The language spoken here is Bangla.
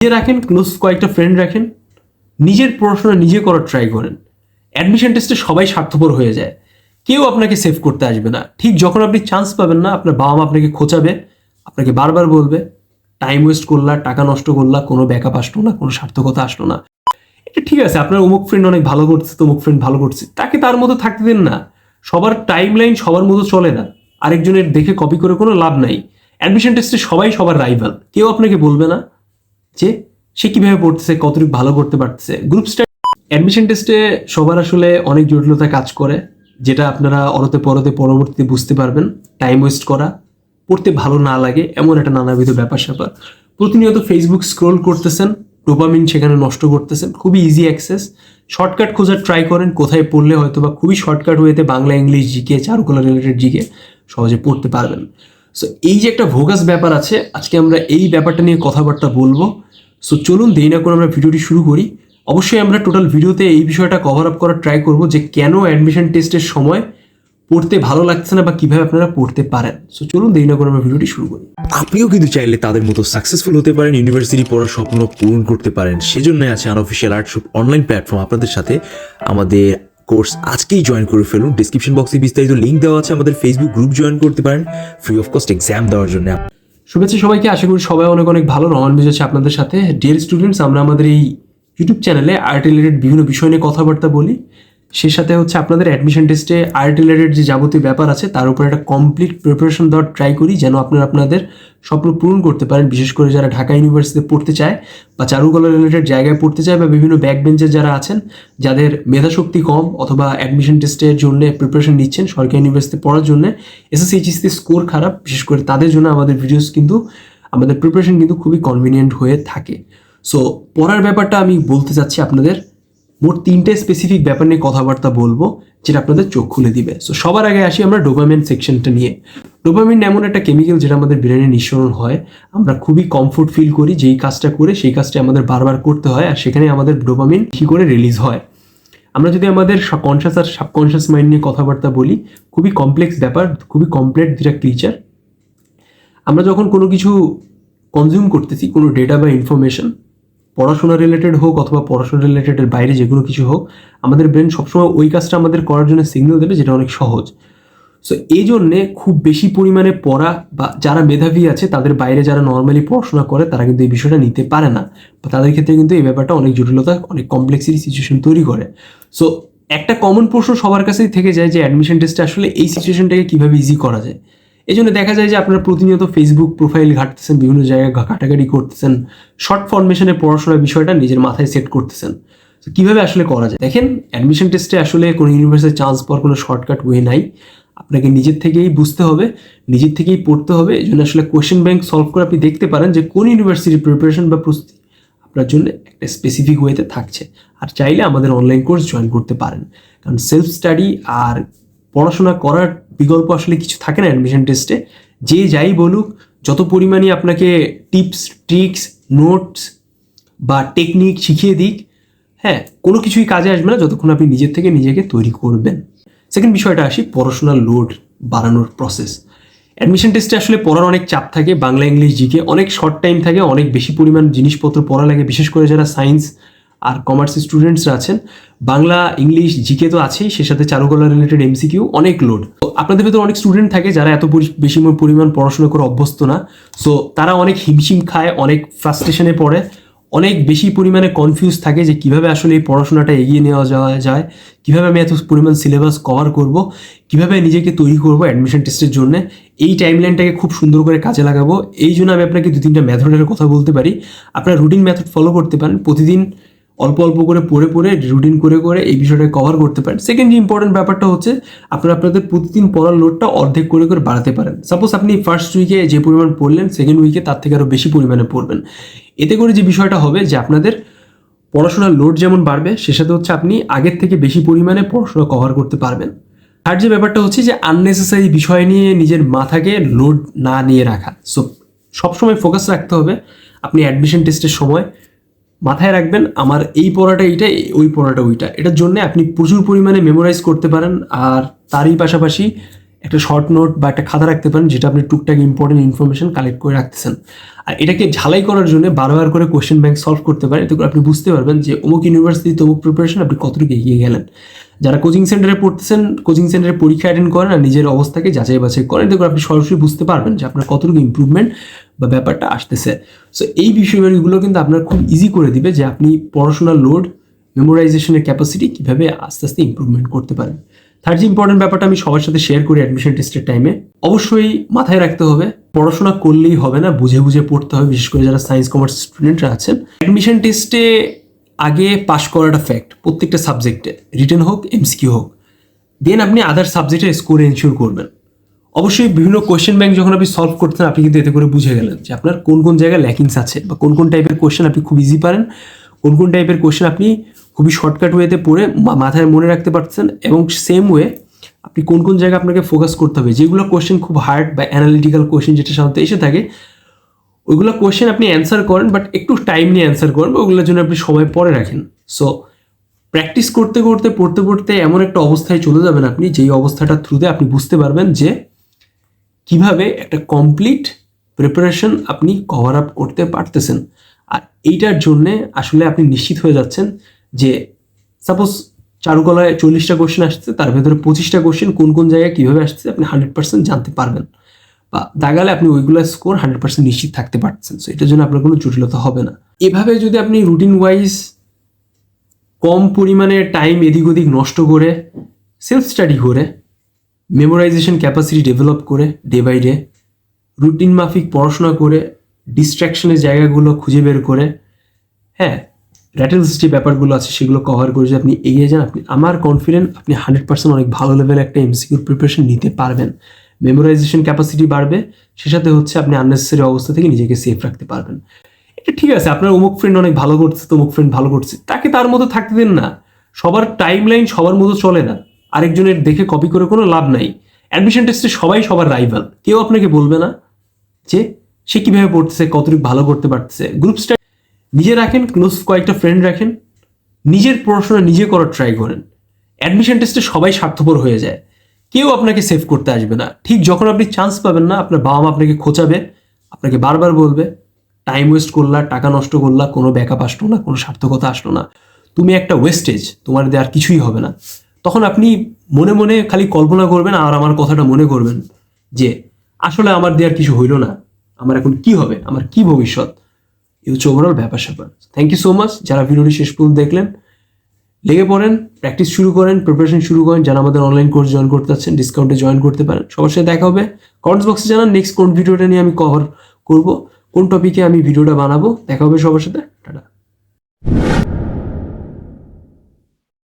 নিজে রাখেন ক্লোজ কয়েকটা ফ্রেন্ড রাখেন, নিজের পড়াশোনা নিজে করার ট্রাই করেন। অ্যাডমিশন টেস্টে সবাই স্বার্থপর হয়ে যায়। কেউ আপনাকে সেভ করতে আসবে না। ঠিক যখন আপনি চান্স পাবেন না, আপনার বাবা মা আপনাকে খোঁচাবে, আপনাকে বারবার বলবে টাইম ওয়েস্ট করলা, টাকা নষ্ট করলা, কোনো ব্যাকআপ আসলো না, কোনো সার্থকতা আসলো না। এটা ঠিক আছে, আপনার অমুক ফ্রেন্ড অনেক ভালো করছে, তমুক ফ্রেন্ড ভালো করছে। তাকে তার মতো থাকতে দিন না। সবার টাইম লাইন সবার মতো চলে না। আরেকজনের দেখে কপি করে কোনো লাভ নাই। অ্যাডমিশন টেস্টে সবাই সবার রাইভাল কেউ আপনাকে বলবে না যে সে কীভাবে পড়তেছে, কতটুকু ভালো করতে পারতেছে। গ্রুপ স্টাডি অ্যাডমিশন টেস্টে সবার আসলে অনেক জটিলতা কাজ করে, যেটা আপনারা অরতে পরতে পরবর্তীতে বুঝতে পারবেন। টাইম ওয়েস্ট করা, পড়তে ভালো না লাগে, এমন একটা নানাবিধ ব্যাপার স্যাপার। প্রতিনিয়ত ফেসবুক স্ক্রোল করতেছেন ডোপামিন সেখানে নষ্ট করতেছেন, খুবই ইজি অ্যাক্সেস শর্টকাট খোঁজার ট্রাই করেন, কোথায় পড়লে হয়তো বা খুবই শর্টকাট ওয়েতে বাংলা ইংলিশ জিকে চারুকলা রিলেটেড জিকে সহজে পড়তে পারবেন। সো এই যে একটা ভোগাস ব্যাপার আছে, আজকে আমরা এই ব্যাপারটা নিয়ে কথাবার্তা বলব। সো চলুন দেরি না করে আমরা ভিডিওটি শুরু করি। অবশ্যই আমরা টোটাল ভিডিওতে এই বিষয়টা কভার আপ করার ট্রাই করব যে কেন অ্যাডমিশন টেস্টের সময় পড়তে ভালো লাগছে না বা কীভাবে আপনারা পড়তে পারেন। সো চলুন দেরি না করে আমরা ভিডিওটি শুরু করি। আপনিও কিন্তু চাইলে তাদের মতো সাকসেসফুল হতে পারেন ইউনিভার্সিটি পড়ার স্বপ্ন পূরণ করতে পারেন। সেজন্য আছে আনঅফিসিয়াল আর্টশুপ অনলাইন প্ল্যাটফর্ম আপনাদের সাথে আমাদের কোর্স আজকেই জয়েন করে ফেলুন। ডিসক্রিপশন বক্সে বিস্তারিত লিঙ্ক দেওয়া আছে, আমাদের ফেসবুক গ্রুপ জয়েন করতে পারেন। ফ্রি অফ কস্ট এক্সাম দেওয়ার জন্য। শুভেচ্ছা সবাইকে, আশা করি সবাই অনেক অনেক ভালো রমান আছে আপনাদের সাথে। ডিয়ার স্টুডেন্টস আমরা আমাদের এই ইউটিউব চ্যানেলে আর্ট রিলেটেড বিভিন্ন বিষয় নিয়ে কথাবার্তা বলি। সে সাথে হচ্ছে আপনাদের অ্যাডমিশন টেস্টে আর্ট রিলেটেড যে যাবতীয় ব্যাপার আছে, তার উপর একটা কমপ্লিট প্রিপারেশন দেওয়ার ট্রাই করি, যেন আপনারা আপনাদের স্বপ্ন পূরণ করতে পারেন। বিশেষ করে যারা ঢাকা ইউনিভার্সিটিতে পড়তে চায় বা চারুকলা রিলেটেড জায়গায় পড়তে চায় বা বিভিন্ন ব্যাক বেঞ্চের যারা আছেন, যাদের মেধাশক্তি কম অথবা অ্যাডমিশন টেস্টের জন্য প্রিপারেশন নিচ্ছেন সরকারি ইউনিভার্সিটিতে পড়ার জন্য এসএসসিএইচএসসি স্কোর খারাপ। বিশেষ করে তাদের জন্য আমাদের ভিডিওস কিন্তু, আমাদের প্রিপারেশন কিন্তু খুবই কনভিনিয়েন্ট হয়ে থাকে। সো পড়ার ব্যাপারটা আমি বলতে চাচ্ছি আপনাদের মোট তিনটে স্পেসিফিক ব্যাপার নিয়ে কথাবার্তা বলব, যেটা আপনাদের চোখ খুলে দিবে। সো সবার আগে আসি আমরা ডোপামিন সেকশনটা নিয়ে। ডোপামিন এমন একটা কেমিক্যাল যেটা আমাদের ব্রেনে নিঃসরণ হয়। আমরা খুবই কমফোর্ট ফিল করি, যেই কাজটা করে সেই কাজটা আমাদের বারবার করতে হয় আর সেখানে আমাদের ডোপামিন কি করে রিলিজ হয়। আমরা যদি আমাদের কনসিয়াস আর সাবকনসিয়াস মাইন্ড নিয়ে কথাবার্তা বলি, খুবই কমপ্লেক্স ব্যাপার, খুবই কমপ্লেট দুটা ক্রিচার আমরা যখন কোনো কিছু কনজিউম করতেছি, কোনো ডেটা বা ইনফরমেশন পড়াশোনা রিলেটেড হোক অথবা পড়াশোনা রিলেটেডের বাইরে যে কোনো কিছু হোক, আমাদের ব্রেন সবসময় ওই কাজটা আমাদের করার জন্য সিগন্যাল দেবে, যেটা অনেক সহজ। সো এই জন্যে খুব বেশি পরিমাণে পড়া বা যারা মেধাবী আছে, তাদের বাইরে যারা নর্মালি পড়াশোনা করে, তারা কিন্তু এই বিষয়টা নিতে পারে না। বা তাদের ক্ষেত্রে কিন্তু এই ব্যাপারটা অনেক জটিলতা, অনেক কমপ্লেক্সিটি সিচুয়েশন তৈরি করে। সো একটা কমন প্রশ্ন সবার কাছেই থেকে যায় যে অ্যাডমিশন টেস্টে আসলে এই সিচুয়েশনটাকে কীভাবে ইজি করা যায়। এই জন্য দেখা যায় যে আপনারা প্রতিনিয়ত ফেসবুক প্রোফাইল ঘাটতেছেন, বিভিন্ন জায়গায় ঘাটাঘাটি করতেছেন শর্ট ফরমেশনে পড়াশোনার বিষয়টা নিজের মাথায় সেট করতেছেন। তো কীভাবে আসলে করা যায়? দেখেন অ্যাডমিশন টেস্টে আসলে কোনো ইউনিভার্সিটি চান্স পাওয়ার কোনো শর্টকাট ওয়ে নাই। আপনাকে নিজের থেকেই বুঝতে হবে, নিজের থেকেই পড়তে হবে। এই জন্য আসলে কোয়েশ্চেন ব্যাংক সলভ করে আপনি দেখতে পারেন যে কোন ইউনিভার্সিটির প্রিপারেশন বা প্রস্তুতি আপনার জন্য একটা স্পেসিফিক ওয়েতে থাকছে। আর চাইলে আমাদের অনলাইন কোর্স জয়েন করতে পারেন। কারণ সেলফ স্টাডি আর পড়াশোনা করার বিকল্প আসলে কিছু থাকে না অ্যাডমিশন টেস্টে যে যাই বলুক, যত পরিমাণে আপনাকে টিপস ট্রিক্স নোটস বা টেকনিক শিখিয়ে দিক হ্যাঁ কোনো কিছুই কাজে আসবে না যতক্ষণ আপনি নিজের থেকে নিজেকে তৈরি করবেন। সেকেন্ড বিষয়টা আসি, পড়াশোনার লোড বাড়ানোর প্রসেস অ্যাডমিশন টেস্টে আসলে পড়ার অনেক চাপ থাকে, বাংলা, ইংলিশ জিকে অনেক শর্ট টাইম থাকে, অনেক বেশি পরিমাণ জিনিসপত্র পড়া লাগে, বিশেষ করে যারা সায়েন্স আর কমার্সের স্টুডেন্টসরা আছেন। বাংলা, ইংলিশ, জিকে তো আছেই, সে সাথে চারুকলা রিলেটেড এমসিকিউ অনেক লোড তো আপনাদের ভেতরে অনেক স্টুডেন্ট থাকে যারা এত বেশি পরিমাণ পড়াশোনা করে অভ্যস্ত না। সো তারা অনেক হিমশিম খায়, অনেক ফ্রাস্ট্রেশনে পড়ে। অনেক বেশি পরিমাণে কনফিউজ থাকে যে কীভাবে আসলে এই পড়াশোনাটা এগিয়ে নেওয়া যাওয়া যায়। কীভাবে আমি এত পরিমাণ সিলেবাস কভার করব? কীভাবে নিজেকে তৈরি করব অ্যাডমিশন টেস্টের জন্য? এই টাইমলাইনটাকে খুব সুন্দর করে কাজে লাগাবো। এই জন্য আমি আপনাকে দু তিনটা মেথডের কথা বলতে পারি। আপনারা রুটিন মেথড ফলো করতে পারেন। প্রতিদিন অল্প অল্প করে পড়ে পড়ে রুটিন করে করে এই বিষয়টা কভার করতে পারেন। সেকেন্ড যে ইম্পর্টেন্ট ব্যাপারটা হচ্ছে, আপনারা আপনাদের প্রতিদিন পড়ার লোডটা অর্ধেক করে করে বাড়াতে পারেন। সাপোজ আপনি ফার্স্ট উইকে যে পরিমাণ পড়লেন সেকেন্ড উইকে তার থেকে আরও বেশি পরিমাণে পড়বেন। এতে করে যে বিষয়টা হবে যে আপনাদের পড়াশোনার লোড যেমন বাড়বে, সে সাথে হচ্ছে আপনি আগের থেকে বেশি পরিমাণে পড়াশোনা কভার করতে পারবেন। আর যে ব্যাপারটা হচ্ছে যে আননেসেসারি বিষয় নিয়ে নিজের মাথাকে লোড না নিয়ে রাখা। সো সবসময় ফোকাস রাখতে হবে। আপনি অ্যাডমিশন টেস্টের সময় মাথায় রাখবেন, আমার এই পড়াটা এইটা ওই পড়াটা ওইটা। এটার জন্য আপনি প্রচুর পরিমাণে মেমোরাইজ করতে পারেন, আর তারই পাশাপাশি একটা শর্ট নোট বা একটা খাতা রাখতে পারেন, যেটা আপনি টুকটাক ইম্পর্টেন্ট ইনফরমেশন কালেক্ট করে রাখতেছেন। আর এটাকে ঝালাই করার জন্য বারবার করে কোয়েশ্চেন ব্যাংক সলভ করতে পারেন, এতে করে আপনি বুঝতে পারবেন যে অমুক ইউনিভার্সিটি তমুক প্রিপারেশন আপনি কতটুকু এগিয়ে গেলেন। যারা কোচিং সেন্টারে পড়তেছেন কোচিং সেন্টারে পরীক্ষা অ্যাটেন্ড করেন আর নিজের অবস্থাকে যাচাই বাছাই করেন, এতে করে আপনি সরাসরি বুঝতে পারবেন যে আপনার কতটুকু ইম্প্রুভমেন্ট বা ব্যাপারটা আসতেছে। সো এই বিষয়গুলো কিন্তু আপনার খুব ইজি করে দিবে যে আপনি পড়াশোনার লোড মেমোরাইজেশনের ক্যাপাসিটি কীভাবে আস্তে আস্তে ইম্প্রুভমেন্ট করতে পারেন। থার্ড যে ইম্পর্টেন্ট ব্যাপারটা আমি সবার সাথে শেয়ার করি অ্যাডমিশন টেস্টের টাইমে অবশ্যই মাথায় রাখতে হবে, পড়াশোনা করলেই হবে না, বুঝে বুঝে পড়তে হবে, বিশেষ করে যারা সায়েন্স কমার্স স্টুডেন্টরা আছেন। অ্যাডমিশন টেস্টে আগে পাশ করাটা ফ্যাক্ট প্রত্যেকটা সাবজেক্টে রিটার্ন হোক এমসকিউ হোক। দেন আপনি আদার সাবজেক্টের স্কোর এনশিওর করবেন। অবশ্যই বিভিন্ন কোয়েশ্চেন ব্যাংক যখন আপনি সলভ করতেন, আপনি কিন্তু এতে করে বুঝে গেলেন যে আপনার কোন কোন জায়গায় ল্যাকিংস আছে বা কোন কোন টাইপের কোয়েশ্চেন আপনি খুব ইজি পারেন, কোন কোন টাইপের কোয়েশ্চেন আপনি খুবই শর্টকাট ওয়েতে পড়ে মাথায় মনে রাখতে পারছেন এবং সেম ওয়ে আপনি কোন কোন জায়গায় আপনাকে ফোকাস করতে হবে। যেগুলো কোয়েশ্চেন খুব হার্ড বা অ্যানালিটিক্যাল কোয়েশ্চেন যেটা সাধারণত এসে থাকে, ওইগুলো কোয়েশ্চেন আপনি অ্যান্সার করেন বাট একটু টাইম নিয়ে অ্যান্সার করেন বা ওগুলোর জন্য আপনি সময় পরে রাখেন। সো প্র্যাকটিস করতে করতে, পড়তে পড়তে এমন একটা অবস্থায় চলে যাবেন আপনি, যেই অবস্থাটার থ্রুতে আপনি বুঝতে পারবেন যে কীভাবে একটা কমপ্লিট প্রিপারেশন আপনি কভার আপ করতে পারতেছেন? আর এইটার জন্যে আসলে আপনি নিশ্চিত হয়ে যাচ্ছেন যে সাপোজ চারুকলায় চল্লিশটা কোশ্চেন আসছে, তার ভেতরে পঁচিশটা কোশ্চেন কোন কোন জায়গায় কীভাবে আসছে আপনি হান্ড্রেড পার্সেন্ট জানতে পারবেন। বা দাগালে আপনি ওইগুলো স্কোর হান্ড্রেড পার্সেন্ট নিশ্চিত থাকতে পারছেন সো এটার জন্য আপনার কোনো জটিলতা হবে না। এভাবে যদি আপনি রুটিন ওয়াইজ কম পরিমাণে টাইম এদিক ওদিক নষ্ট করে সেলফ স্টাডি করে মেমোরাইজেশন ক্যাপাসিটি ডেভেলপ করে ডে বাই ডে রুটিন মাফিক পড়াশোনা করে ডিস্ট্র্যাকশনের জায়গাগুলো খুঁজে বের করে হ্যাঁ র্যাটেলস যে ব্যাপারগুলো আছে, সেগুলো কভার করে যদি আপনি এগিয়ে যান, আপনি, আমার কনফিডেন্ট আপনি হান্ড্রেড পার্সেন্ট অনেক ভালো লেভেলে একটা এমসিকিউর প্রিপারেশন নিতে পারবেন। মেমোরাইজেশন ক্যাপাসিটি বাড়বে, সে সাথে হচ্ছে আপনি আননেসেসারি অবস্থা থেকে নিজেকে সেফ রাখতে পারবেন। এটা ঠিক আছে, আপনার অমুক ফ্রেন্ড অনেক ভালো করছে তো অমুক ফ্রেন্ড ভালো করছে, তাকে তার মতো থাকতে দিন না। সবার টাইম লাইন সবার মতো চলে না। আরেকজনের দেখে কপি করে কোনো লাভ নাই। অ্যাডমিশন টেস্টে সবাই সবার রাইভাল কেউ আপনাকে বলবে না যে সে কীভাবে পড়তেছে, কতটুকু ভালো করতে পারতেছে। গ্রুপ স্টাডি নিজে রাখেন ক্লোজ কয়েকটা ফ্রেন্ড রাখেন। নিজের পড়াশোনা নিজে করার ট্রাই করেন। অ্যাডমিশন টেস্টে সবাই স্বার্থপর হয়ে যায়। কেউ আপনাকে সেভ করতে আসবে না। ঠিক যখন আপনি চান্স পাবেন না, আপনার বাবা মা আপনাকে খোঁচাবে, আপনাকে বারবার বলবে টাইম ওয়েস্ট করলা, টাকা নষ্ট করলা, কোনো ব্যাকআপ আসলো না, কোনো সার্থকতা আসলো না। তুমি একটা ওয়েস্টেজ তোমার দিয়ে আর কিছুই হবে না। তখন আপনি মনে মনে খালি কল্পনা করবেন আর আমার কথাটা মনে করবেন যে আসলে আমার দেওয়ার কিছু হইল না। আমার এখন কি হবে? আমার কি ভবিষ্যৎ? হচ্ছে ওভারঅল ব্যাপার স্যাপার। থ্যাংক ইউ সো মাচ যারা ভিডিওটি শেষ পর্যন্ত দেখলেন, লেগে পড়েন প্র্যাকটিস শুরু করেন প্রিপারেশন শুরু করেন, যারা আমাদের অনলাইন কোর্স জয়েন করতে চাচ্ছেন ডিসকাউন্টে জয়েন করতে পারেন। সবার সাথে দেখা হবে। কমেন্টস বক্সে জানান নেক্সট কোন ভিডিওটা নিয়ে আমি কভার করব, কোন টপিকে আমি ভিডিওটা বানাবো। দেখা হবে সবার সাথে। টাটা।